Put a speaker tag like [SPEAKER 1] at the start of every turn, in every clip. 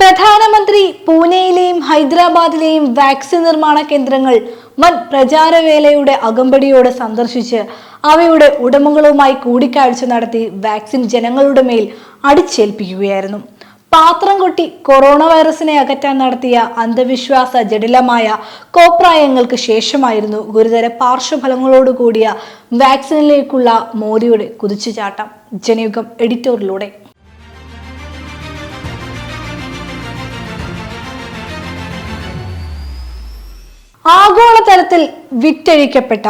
[SPEAKER 1] പ്രധാനമന്ത്രി പൂനെയിലെയും ഹൈദരാബാദിലെയും വാക്സിൻ നിർമ്മാണ കേന്ദ്രങ്ങൾ വൻ പ്രചാരവേലയുടെ അകമ്പടിയോടെ സന്ദർശിച്ച് അവയുടെ ഉടമകളുമായി കൂടിക്കാഴ്ച നടത്തി വാക്സിൻ ജനങ്ങളുടെ മേൽ അടിച്ചേൽപ്പിക്കുകയായിരുന്നു. പാത്രം കൊട്ടി കൊറോണ വൈറസിനെ അകറ്റാൻ നടത്തിയ അന്ധവിശ്വാസ ജടിലമായ കോപ്രായങ്ങൾക്ക് ശേഷമായിരുന്നു ഗുരുതര പാർശ്വഫലങ്ങളോട് കൂടിയ വാക്സിനിലേക്കുള്ള മോദിയുടെ കുതിച്ചുചാട്ടം. ജനയുഗം എഡിറ്റോറിലൂടെ ആഗോളതലത്തിൽ വിറ്റഴിക്കപ്പെട്ട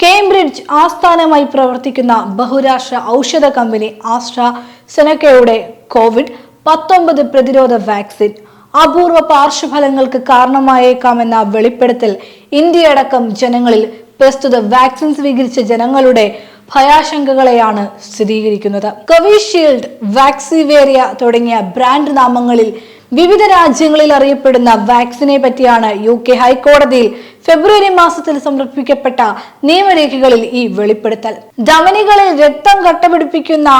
[SPEAKER 1] കേംബ്രിഡ്ജ് ആസ്ഥാനമായി പ്രവർത്തിക്കുന്ന ബഹുരാഷ്ട്ര ഔഷധ കമ്പനി ആസ്ട്ര സെനക്കയുടെ കോവിഡ് പത്തൊമ്പത് പ്രതിരോധ വാക്സിൻ അപൂർവ പാർശ്വഫലങ്ങൾക്ക് കാരണമായേക്കാമെന്ന വെളിപ്പെടുത്തൽ ഇന്ത്യയടക്കം ജനങ്ങളിൽ പ്രസ്തുത വാക്സിൻ സ്വീകരിച്ച ജനങ്ങളുടെ ഭയാശങ്കകളെയാണ് സ്ഥിരീകരിക്കുന്നത്. കോവിഷീൽഡ് വാക്സിവേറിയ തുടങ്ങിയ ബ്രാൻഡ് നാമങ്ങളിൽ വിവിധ രാജ്യങ്ങളിൽ അറിയപ്പെടുന്ന വാക്സിനെ പറ്റിയാണ് യു കെ ഹൈക്കോടതിയിൽ ഫെബ്രുവരി മാസത്തിൽ സമർപ്പിക്കപ്പെട്ട നിയമരേഖകളിൽ ഈ വെളിപ്പെടുത്തൽ. ധമനികളിൽ രക്തം കട്ടപിടിപ്പിക്കുന്ന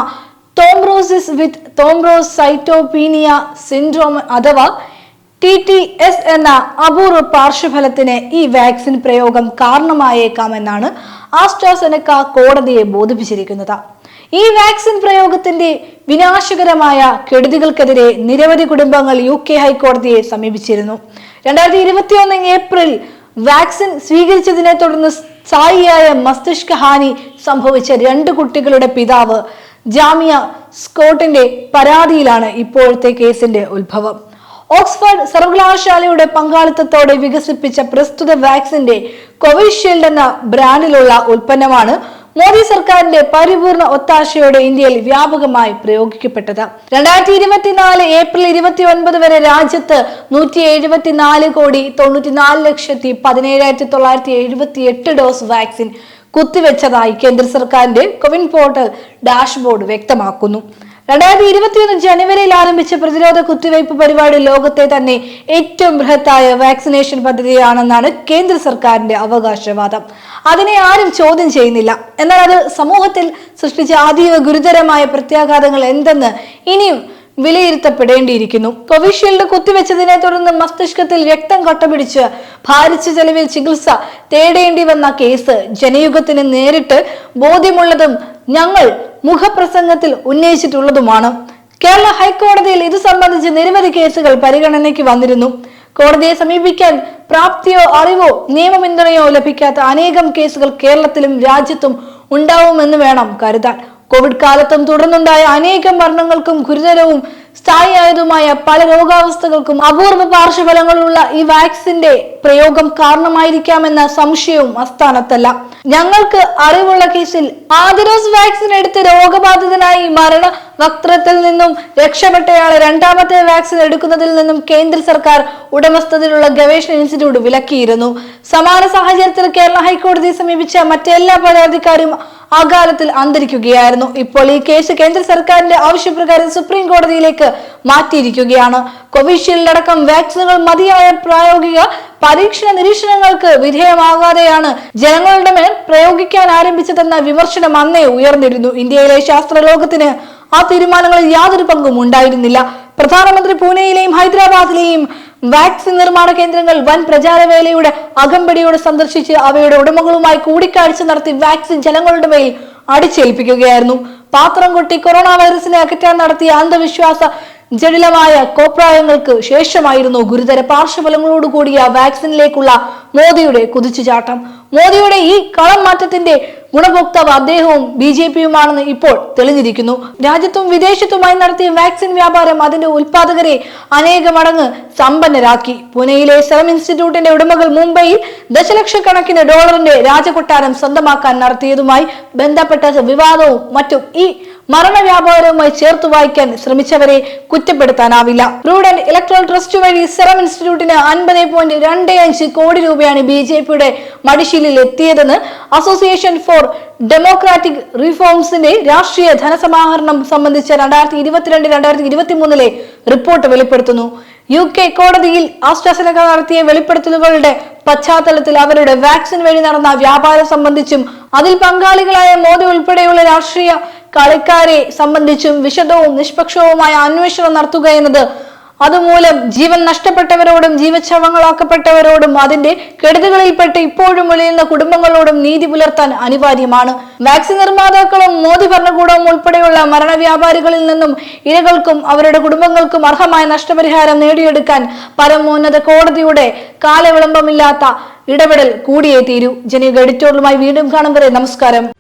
[SPEAKER 1] തോംബ്രോസിസ് വിത്ത് തോംബ്രോസൈറ്റോപീനിയ സിൻഡ്രോം അഥവാ ടി ടി എസ് എന്ന അപൂർവ പാർശ്വഫലത്തിന് ഈ വാക്സിൻ പ്രയോഗം കാരണമായേക്കാമെന്നാണ് ആസ്ട്രാസെനക്ക കോടതിയെ ബോധിപ്പിച്ചിരിക്കുന്നത്. ഈ വാക്സിൻ പ്രയോഗത്തിന്റെ വിനാശകരമായ കെടുതികൾക്കെതിരെ നിരവധി കുടുംബങ്ങൾ യു കെ ഹൈക്കോടതിയെ സമീപിച്ചിരുന്നു. രണ്ടായിരത്തി ഇരുപത്തിയൊന്ന് ഏപ്രിൽ വാക്സിൻ സ്വീകരിച്ചതിനെ തുടർന്ന് സ്ഥായിയായ മസ്തിഷ്ക ഹാനി സംഭവിച്ച രണ്ട് കുട്ടികളുടെ പിതാവ് ജാമിയ സ്കോട്ടിന്റെ പരാതിയിലാണ് ഇപ്പോഴത്തെ കേസിന്റെ ഉത്ഭവം. ഓക്സ്ഫോർഡ് സർവകലാശാലയുടെ പങ്കാളിത്തത്തോടെ വികസിപ്പിച്ച പ്രസ്തുത വാക്സിന്റെ കോവിഷീൽഡ് എന്ന ബ്രാൻഡിലുള്ള ഉൽപ്പന്നമാണ് മോദി സർക്കാരിന്റെ പരിപൂർണ ഒത്താശയോടെ ഇന്ത്യയിൽ വ്യാപകമായി പ്രയോഗിക്കപ്പെട്ടത്. രണ്ടായിരത്തി ഇരുപത്തിനാല് ഏപ്രിൽ ഇരുപത്തി ഒൻപത് വരെ രാജ്യത്ത് നൂറ്റി എഴുപത്തിനാല് കോടി തൊണ്ണൂറ്റിനാല് ലക്ഷത്തി പതിനേഴായിരത്തി തൊള്ളായിരത്തി എഴുപത്തി എട്ട് ഡോസ് വാക്സിൻ കുത്തിവെച്ചതായി കേന്ദ്ര സർക്കാരിന്റെ കോവിൻ പോർട്ടൽ ഡാഷ്ബോർഡ് വ്യക്തമാക്കുന്നു. രണ്ടായിരത്തി ഇരുപത്തിയൊന്ന് ജനുവരിയിൽ ആരംഭിച്ച പ്രതിരോധ കുത്തിവയ്പ് പരിപാടി ലോകത്തെ തന്നെ ഏറ്റവും ബൃഹത്തായ വാക്സിനേഷൻ പദ്ധതിയാണെന്നാണ് കേന്ദ്ര സർക്കാരിന്റെ അവകാശവാദം. അതിനെ ആരും ചോദ്യം ചെയ്യുന്നില്ല. എന്നാൽ അത് സമൂഹത്തിൽ സൃഷ്ടിച്ച അതീവ ഗുരുതരമായ പ്രത്യാഘാതങ്ങൾ എന്തെന്ന് ഇനിയും വിലയിരുത്തപ്പെടേണ്ടിയിരിക്കുന്നു. കോവിഷീൽഡ് കുത്തിവെച്ചതിനെ തുടർന്ന് മസ്തിഷ്കത്തിൽ രക്തം കട്ടപിടിച്ച് ഭാരിച്ച ചെലവിൽ ചികിത്സ തേടേണ്ടി വന്ന കേസ് ജനയുഗത്തിന് നേരിട്ട് ബോധ്യമുള്ളതും ഞങ്ങൾ മുഖപ്രസംഗത്തിൽ ഉന്നയിച്ചിട്ടുള്ളതുമാണ്. കേരള ഹൈക്കോടതിയിൽ ഇത് സംബന്ധിച്ച് നിരവധി കേസുകൾ പരിഗണനയ്ക്ക് വന്നിരുന്നു. കോടതിയെ സമീപിക്കാൻ പ്രാപ്തിയോ അറിവോ നിയമപിന്തുണയോ ലഭിക്കാത്ത അനേകം കേസുകൾ കേരളത്തിലും രാജ്യത്തും ഉണ്ടാവുമെന്ന് വേണം കരുതാൻ. കോവിഡ് കാലത്തും തുടർന്നുണ്ടായ അനേകം മരണങ്ങൾക്കും ഗുരുതരവും സ്ഥായിയായതുമായ പല രോഗാവസ്ഥകൾക്കും അപൂർവ പാർശ്വഫലങ്ങളുള്ള ഈ വാക്സിന്റെ പ്രയോഗം കാരണമായിരിക്കാമെന്ന സംശയവും അസ്ഥാനത്തല്ല ഞങ്ങൾക്ക് അറിവുള്ള കേസിൽ ആദ്യ ഡോസ് വാക്സിൻ എടുത്ത് രോഗബാധിതനായി മരണ വക്രത്തിൽ നിന്നും രക്ഷപ്പെട്ടയാളെ രണ്ടാമത്തെ വാക്സിൻ എടുക്കുന്നതിൽ നിന്നും കേന്ദ്ര സർക്കാർ ഉടമസ്ഥതയിലുള്ള ഗവേഷണ ഇൻസ്റ്റിറ്റ്യൂട്ട് വിലക്കിയിരുന്നു. സമാന സാഹചര്യത്തിൽ കേരള ഹൈക്കോടതിയെ സമീപിച്ച മറ്റെല്ലാ പരാതിക്കാരും അകാലത്തിൽ കാലത്തിൽ അന്തരിക്കുകയായിരുന്നു. ഇപ്പോൾ ഈ കേസ് കേന്ദ്ര സർക്കാരിന്റെ ആവശ്യപ്രകാരം സുപ്രീം കോടതിയിലേക്ക് മാറ്റിയിരിക്കുകയാണ്. കോവിഷീൽഡ് അടക്കം വാക്സിനുകൾ മതിയായ പ്രായോഗിക പരീക്ഷണ നിരീക്ഷണങ്ങൾക്ക് വിധേയമാകാതെയാണ് ജനങ്ങളുടെ മേൽ പ്രയോഗിക്കാൻ ആരംഭിച്ചതെന്ന വിമർശനം അന്നേ ഉയർന്നിരുന്നു. ഇന്ത്യയിലെ ശാസ്ത്ര ലോകത്തിന് ആ തീരുമാനങ്ങളിൽ യാതൊരു പങ്കും ഉണ്ടായിരുന്നില്ല. പ്രധാനമന്ത്രി പൂനെയിലെയും ഹൈദരാബാദിലെയും വാക്സിൻ നിർമ്മാണ കേന്ദ്രങ്ങൾ വൻ പ്രചാരവേലയുടെ അകമ്പടിയോട് സന്ദർശിച്ച് അവയുടെ ഉടമകളുമായി കൂടിക്കാഴ്ച നടത്തി വാക്സിൻ ജനങ്ങളുടെ മേൽ അടിച്ചേൽപ്പിക്കുകയായിരുന്നു. പാത്രം കൊട്ടി കൊറോണ വൈറസിനെ അകറ്റാൻ നടത്തിയ അന്ധവിശ്വാസ ജടിലമായ കോപ്രായങ്ങൾക്ക് ശേഷമായിരുന്നു ഗുരുതര പാർശ്വഫലങ്ങളോട് കൂടിയ വാക്സിനിലേക്കുള്ള മോദിയുടെ കുതിച്ചുചാട്ടം. മോദിയുടെ ഈ കളം മാറ്റത്തിന്റെ ഗുണഭോക്താവ് അദ്ദേഹവും ബി ജെ പിയുമാണെന്ന് ഇപ്പോൾ തെളിഞ്ഞിരിക്കുന്നു. രാജ്യത്തും വിദേശത്തുമായി നടത്തിയ വാക്സിൻ വ്യാപാരം അതിന്റെ ഉൽപാദകരെ അനേക മടങ്ങ് സമ്പന്നരാക്കി. പൂനെയിലെ സെറം ഇൻസ്റ്റിറ്റ്യൂട്ടിന്റെ ഉടമകൾ മുംബൈയിൽ ദശലക്ഷക്കണക്കിന് ഡോളറിന്റെ രാജകൊട്ടാരം സ്വന്തമാക്കാൻ നടത്തിയതുമായി ബന്ധപ്പെട്ട വിവാദവും മറ്റും ഈ മരണ വ്യാപാരവുമായി ചേർത്ത് വായിക്കാൻ ശ്രമിച്ചവരെ കുറ്റപ്പെടുത്താനാവില്ല. പ്രൂഡന്റ് ഇലക്ട്രോൾ ട്രസ്റ്റ് വഴി സെറം ഇൻസ്റ്റിറ്റ്യൂട്ടിന് അൻപത് പോയിന്റ് രണ്ട് അഞ്ച് കോടി രൂപയാണ് ബി ജെ പിയുടെ മടിശീലിൽ എത്തിയതെന്ന് അസോസിയേഷൻ ഫോർ ഡെമോക്രാറ്റിക് റിഫോംസിന്റെ രാഷ്ട്രീയ ധനസമാഹരണം സംബന്ധിച്ച രണ്ടായിരത്തി ഇരുപത്തിരണ്ട് രണ്ടായിരത്തി ഇരുപത്തി മൂന്നിലെ റിപ്പോർട്ട് വെളിപ്പെടുത്തുന്നു. യു കെ കോടതിയിൽ ആസ്ട്രസനക നടത്തിയ വെളിപ്പെടുത്തലുകളുടെ പശ്ചാത്തലത്തിൽ അവരുടെ വാക്സിൻ വഴി നടന്ന വ്യാപാരം സംബന്ധിച്ചും അതിൽ പങ്കാളികളായ മോദി ഉൾപ്പെടെയുള്ള രാഷ്ട്രീയ കളിക്കാരെ സംബന്ധിച്ചും വിശദവും നിഷ്പക്ഷവുമായ അന്വേഷണം നടത്തുക എന്നത് അതുമൂലം ജീവൻ നഷ്ടപ്പെട്ടവരോടും ജീവച്ഛവങ്ങളാക്കപ്പെട്ടവരോടും അതിന്റെ കെടുതികളിൽപ്പെട്ട് ഇപ്പോഴും ഉലയുന്ന കുടുംബങ്ങളോടും നീതി പുലർത്താൻ അനിവാര്യമാണ്. വാക്സിൻ നിർമ്മാതാക്കളും മോദി ഭരണകൂടവും ഉൾപ്പെടെയുള്ള മരണവ്യാപാരികളിൽ നിന്നും ഇരകൾക്കും അവരുടെ കുടുംബങ്ങൾക്കും അർഹമായ നഷ്ടപരിഹാരം നേടിയെടുക്കാൻ പരമോന്നത കോടതിയുടെ കാലവിളംബമില്ലാത്ത ഇടപെടൽ കൂടിയേ തീരൂ. ജനീക എഡിറ്റോറിയലുമായി വീണ്ടും കാണും വരെ. നമസ്കാരം.